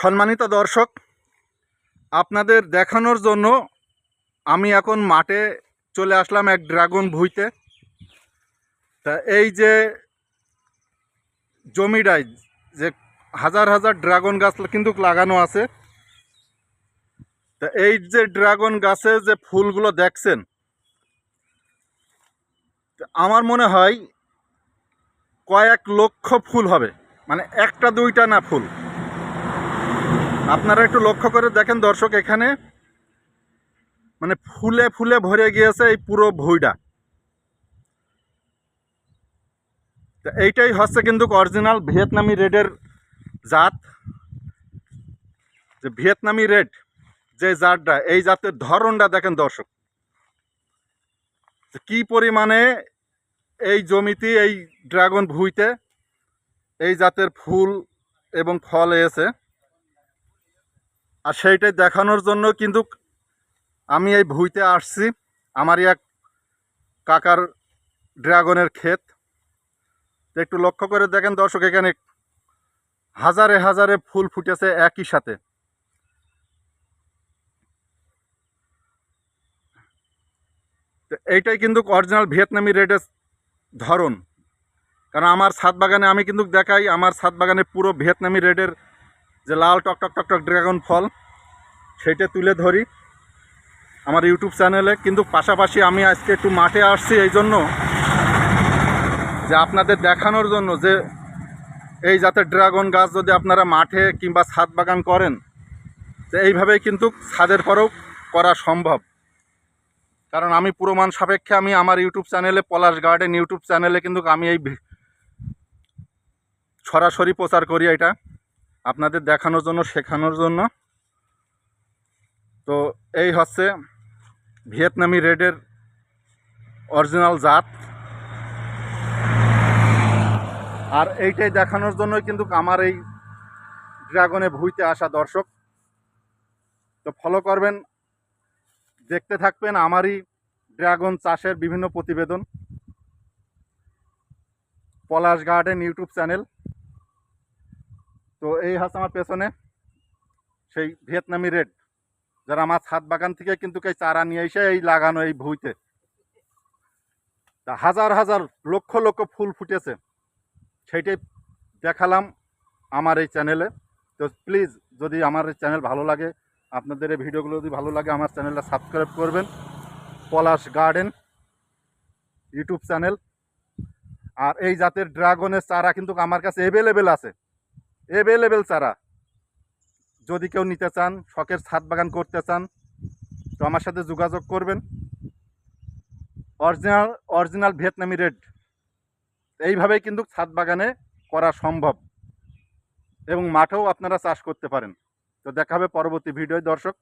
সম্মানিত দর্শক, আপনাদের দেখানোর জন্য আমি এখন মাঠে চলে আসলাম এক ড্রাগন ভুইতে। তা এই যে জমিটায় যে হাজার হাজার ড্রাগন গাছ কিন্তু লাগানো আছে। তা এই যে ড্রাগন গাছে যে ফুলগুলো দেখছেন আমার মনে হয় কয়েক লক্ষ ফুল হবে মানে একটা দুইটা না ফুল। আপনারা একটু লক্ষ্য করে দেখেন দর্শক, এখানে মানে ফুলে ফুলে ভরে গিয়েছে এই পুরো ভুইটা। এইটাই হচ্ছে কিন্তু অরিজিনাল ভিয়েতনামি রেডের জাত। যে ভিয়েতনামি রেড যে জাতটা, এই জাতের ধরনটা দেখেন দর্শক। কি পরিমাণে এই জমিতে, এই ড্রাগন ভুইতে এই জাতের ফুল এবং ফল এসে আর সেইটাই দেখানোর জন্য কিন্তু আমি এই ভুইতে আসছি। আমারই এক কাকার ড্রাগনের ক্ষেত। একটু লক্ষ্য করে দেখেন দর্শক, এখানে হাজারে হাজারে ফুল ফুটেছে একই সাথে। এইটাই কিন্তু অরিজিনাল ভিয়েতনামি রেডের ধরন। কারণ আমার ছাদ বাগানে আমি কিন্তু দেখাই, আমার ছাদ বাগানে পুরো ভিয়েতনামি রেডের যে লাল টক টক টক টক ড্রাগন ফল, সেইটা তুলে ধরি আমার ইউটিউব চ্যানেলে। কিন্তু পাশাপাশি আমি আজকে একটু মাঠে আসছি এই জন্য যে আপনাদের দেখানোর জন্য যে এই জাতের ড্রাগন গাছ যদি আপনারা মাঠে কিংবা ছাদ বাগান করেন, যে এইভাবেই কিন্তু ছাদের পরেও করা সম্ভব। কারণ আমি প্রমাণ সাপেক্ষে আমি আমার ইউটিউব চ্যানেলে, পলাশ গার্ডেন ইউটিউব চ্যানেলে কিন্তু আমি এই সরাসরি প্রচার করি এটা। আপনাদের দেখানোর জন্য, শেখানোর জন্য। তো এই হচ্ছে ভিয়েতনামি রেডের অরিজিনাল জাত। আর এইটাই দেখানোর জন্যই কিন্তু আমার এই ড্রাগনে ভুইতে আসা দর্শক। তো ফলো করবেন, দেখতে থাকবেন আমারই ড্রাগন চাষের বিভিন্ন প্রতিবেদন। Palash garden YouTube channel. তো এই হচ্ছে আমার পেছনে সেই ভিয়েতনামি রেড, যারা আমার ছাদ বাগান থেকে কিন্তু এই চারা নিয়ে এসে এই লাগানো এই ভুইতে। তা হাজার হাজার লক্ষ লক্ষ ফুল ফুটেছে, সেইটাই দেখালাম আমার এই চ্যানেলে তো প্লিজ যদি আমার এই চ্যানেল ভালো লাগে, আপনাদের এই ভিডিওগুলো যদি ভালো লাগে, আমার চ্যানেলটা সাবস্ক্রাইব করবেন। পলাশ গার্ডেন ইউটিউব চ্যানেল আর এই জাতের ড্রাগনের চারা কিন্তু আমার কাছে অ্যাভেলেবেল আছে। অ্যাভেলেবেল চারা যদি কেউ নিতে চান, শখের ছাদ বাগান করতে চান, তো আমার সাথে যোগাযোগ করবেন। অরিজিনাল অরিজিনাল ভিয়েতনামি রেড এইভাবেই কিন্তু ছাদ বাগানে করা সম্ভব। এবং মাঠেও আপনারা চাষ করতে পারেন। তো দেখা হবে পরবর্তী ভিডিও দর্শক।